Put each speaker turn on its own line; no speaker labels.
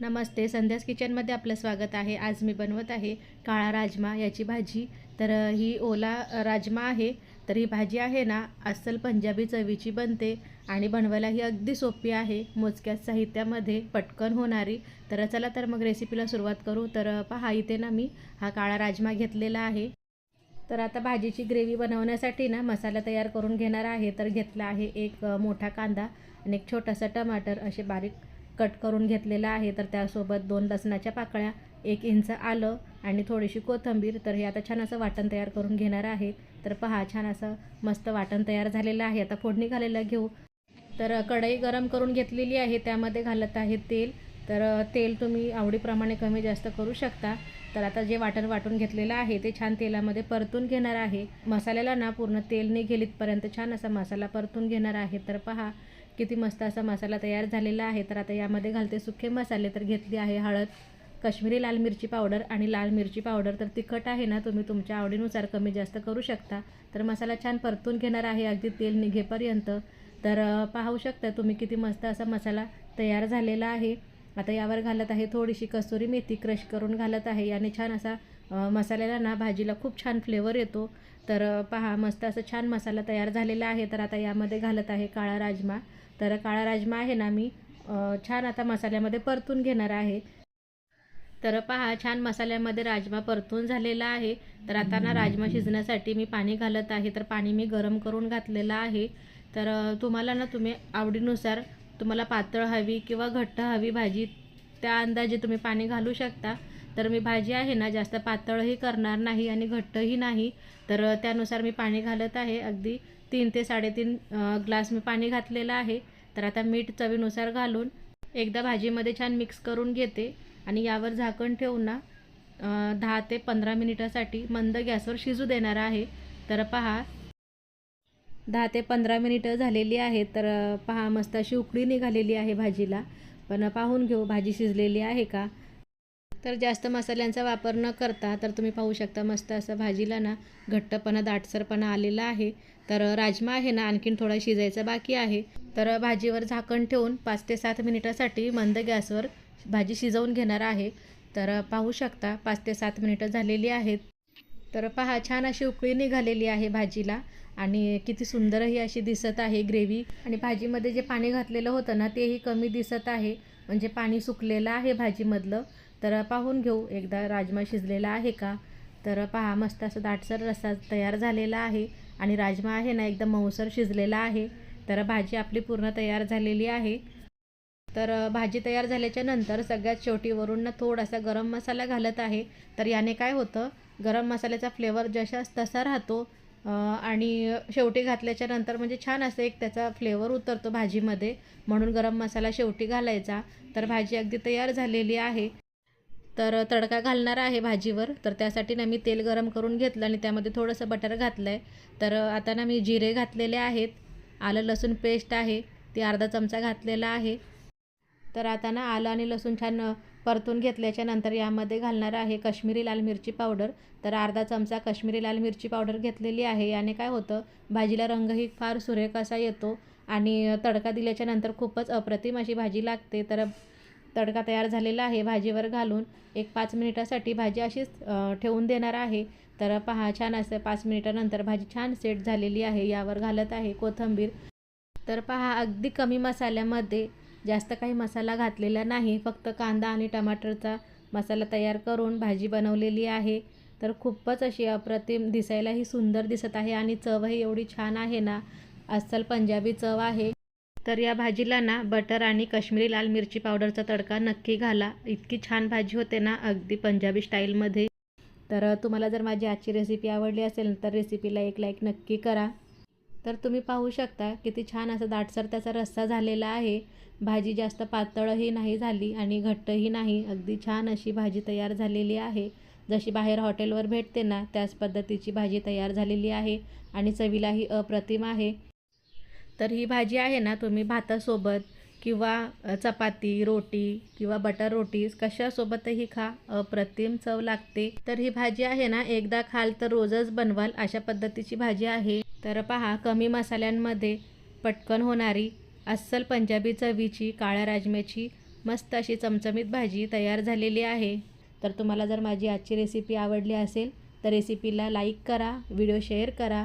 नमस्ते. संध्यास किचनमध्ये आपलं स्वागत आहे. आज मी बनवत आहे काळा राजमा याची भाजी. तर ही ओला राजमा आहे. तर ही भाजी आहे ना अस्सल पंजाबी चवीची बनते आणि बनवायला ही अगदी सोपी आहे. मोजक्या साहित्यामध्ये पटकन होणारी. तर चला तर मग रेसिपीला सुरुवात करू. तर पहा इथे ना मी हा काळा राजमा घेतलेला आहे. तर आता भाजीची ग्रेव्ही बनवण्यासाठी ना मसाला तयार करून घेणार आहे. तर घेतला आहे एक मोठा कांदा आणि एक छोटासा टमाटर. असे बारीक कट करून घेतलेला आहे. तर त्यासोबत दोन लसणाच्या पाकळ्या एक इंच आलं आणि थोडीशी कोथिंबीर. तर हे आता छान असं वाटण तयार करून घेणार आहे. तर पहा छान असं मस्त वाटण तयार झालेलं आहे. आता फोडणी घालायला घेऊ. तर कढई गरम करून घेतलेली आहे. त्यामध्ये घालत आहे तेल. तर तेल तुम्ही आवडीप्रमाणे कमी जास्त करू शकता. तर आता जे वाटण वाटून घेतलेलं आहे ते छान तेलामध्ये परतून घेणार आहे. मसाल्याला ना पूर्ण तेल निघेल इथपर्यंत छान असा मसाला परतून घेणार आहे. तर पहा किती मस्त असा मसाला तयार झालेला आहे. तर आता यामध्ये घालते सुखे मसाले. तर घेतली आहे हळद कश्मीरी लाल मिरची पावडर आणि लाल मिरची पावडर. तर तिखट आहे ना तुम्ही तुमच्या आवडीनुसार कमी जास्त करू शकता. तर मसाला छान परतून घेणार आहे. अगदी तेल निघेपर्यंत. तर पाहू शकता तुम्ही किती मस्त असा मसाला तयार झालेला आहे. आता यावर घालत आहे थोडीशी कसुरी मेथी क्रश करून घालत आहे. याने छान असा मसाल्याला ना भाजीला खूप छान फ्लेवर येतो. तर पहा मस्त असं छान मसाला तयार झालेला आहे. तर आता यामध्ये घालत आहे काळा राजमा. तर काळा राजमा आहे ना मी छान आता मसाल्यामध्ये परतून घेणार आहे. तर पहा छान मसाल्यामध्ये राजमा परतून झालेला आहे. तर आता ना राजमा शिजण्यासाठी मी पाणी घालत आहे. तर पाणी मी गरम करून घातलेलं आहे. तर तुम्हाला ना तुम्ही आवडीनुसार तुम्हाला पातळ हवी किंवा घट्ट हवी भाजी त्या अंदाजे तुम्ही पाणी घालू शकता. तर मी भाजी आहे ना जास्त पातळही करणार नाही आणि घट्टही नाही. तर त्यानुसार मी पाणी घालत आहे अगदी. तीन ते साडेतीन ग्लास मी पाणी घातलेलं आहे. तर आता मीठ चवीनुसार घालून एकदा भाजीमध्ये छान मिक्स करून घेते आणि यावर झाकण ठेवून ना दहा ते पंधरा मिनिटासाठी मंद गॅसवर शिजू देणार आहे. तर पहा दहा ते पंधरा मिनिटं झालेली आहेत. तर पहा मस्त अशी उकळी निघालेली आहे भाजीला. पण पाहून घेऊ भाजी शिजलेली आहे का? तर जास्त मसाल्यांचा वापर न करता तर तुम्ही पाहू शकता मस्त असं भाजीला ना घट्टपणा दाटसरपणा आलेला आहे. तर राजमा आहे ना आणखीन थोडा शिजायचा बाकी आहे. तर भाजीवर झाकण ठेवून पाच ते सात मिनिटासाठी मंद गॅसवर भाजी शिजवून घेणार आहे. तर पाहू शकता पाच ते सात मिनिटं झालेली आहेत. तर पहा छान अशी उकळी निघालेली आहे भाजीला आणि किती सुंदरही अशी दिसत आहे ग्रेव्ही. आणि भाजीमध्ये जे पाणी घातलेलं होतं ना तेही कमी दिसत आहे. म्हणजे पाणी सुकलेलं आहे भाजीमधलं. तर पाहून घेऊ एकदा राजमा शिजलेला आहे का? तर पहा मस्त असं दाटसर रस्सा तयार झालेला आहे आणि राजमा आहे ना एकदम मऊसर शिजलेला आहे. तर भाजी आपली पूर्ण तयार झालेली आहे. तर भाजी तयार झाल्याच्यानंतर सगळ्यात शेवटीवरून ना थोडासा गरम मसाला घालत आहे. तर याने काय होतं गरम मसाल्याचा फ्लेवर जशाच तसा राहतो आणि शेवटी घातल्याच्या नंतर म्हणजे छान असं एक त्याचा फ्लेवर उतरतो भाजीमध्ये. म्हणून गरम मसाला शेवटी घालायचा. तर भाजी अगदी तयार झालेली आहे. तर तडका घालणार आहे भाजीवर. तर त्यासाठी ना मी तेल गरम करून घेतलं आणि त्यामध्ये थोडंसं बटर घातलं आहे तर आता ना मी जिरे घातलेले आहेत. आलं लसूण पेस्ट आहे. ती अर्धा चमचा घातलेला आहे. तर आता ना आलं आणि लसूण छान परतून घेतल्याच्या नंतर यामध्ये घालणार आहे कश्मीरी लाल मिरची पावडर. तर अर्धा चमचा कश्मीरी लाल मिरची पावडर घेतलेली आहे. याने काय होतं भाजीला रंगही फार सुरेख असा येतो आणि तडका दिल्याच्या नंतर खूपच अप्रतिम अशी भाजी लागते. तर तडका तयार झालेला आहे. भाजीवर घालून एक पाच मिनिटासाठी भाजी अशीच ठेवून देणार आहे. तर पहा छान असं पाच मिनिटानंतर भाजी छान सेट झालेली आहे. यावर घालत आहे कोथिंबीर. तर पहा अगदी कमी मसाल्यामध्ये जास्त काही मसाला घातलेला नाही. फक्त कांदा आणि टमाटरचा मसाला तयार करून भाजी बनवलेली आहे. तर खूपच अशी अप्रतिम दिसायलाही सुंदर दिसत आहे आणि चवही एवढी छान आहे ना. अस्सल पंजाबी चव आहे. तर या भाजीला ना बटर आणि कश्मीरी लाल मिरची पावडरचा तडका नक्की घाला. इतकी छान भाजी होते ना अगदी पंजाबी स्टाईलमध्ये तर तुम्हाला जर माझी आजची रेसिपी आवडली असेल तर रेसिपीला एक लाईक नक्की करा. तर तुम्ही पाहू शकता किती छान असा दाटसर त्याचा रस्सा झालेला आहे. भाजी जास्त पातळही नाही झाली आणि घट्टही नाही. अगदी छान अशी भाजी तयार झालेली आहे. जशी बाहेर हॉटेलवर भेटते ना त्याच पद्धतीची भाजी तयार झालेली आहे. आणि चवीलाही अप्रतिम आहे. तर ही भाजी आहे ना तुम्ही भातासोबत किंवा चपाती रोटी किंवा बटर रोटी कशासोबतही खा अप्रतिम चव लागते. तर ही भाजी आहे ना एकदा खाल तर रोजच बनवाल अशा पद्धतीची भाजी आहे. तर पहा कमी मसाल्यांमध्ये पटकन होणारी अस्सल पंजाबी चवीची काळ्या राजम्याची मस्त अशी चमचमीत भाजी तयार झालेली आहे. तर तुम्हाला जर माझी आजची रेसिपी आवडली असेल तर रेसिपीला लाईक करा व्हिडिओ शेअर करा.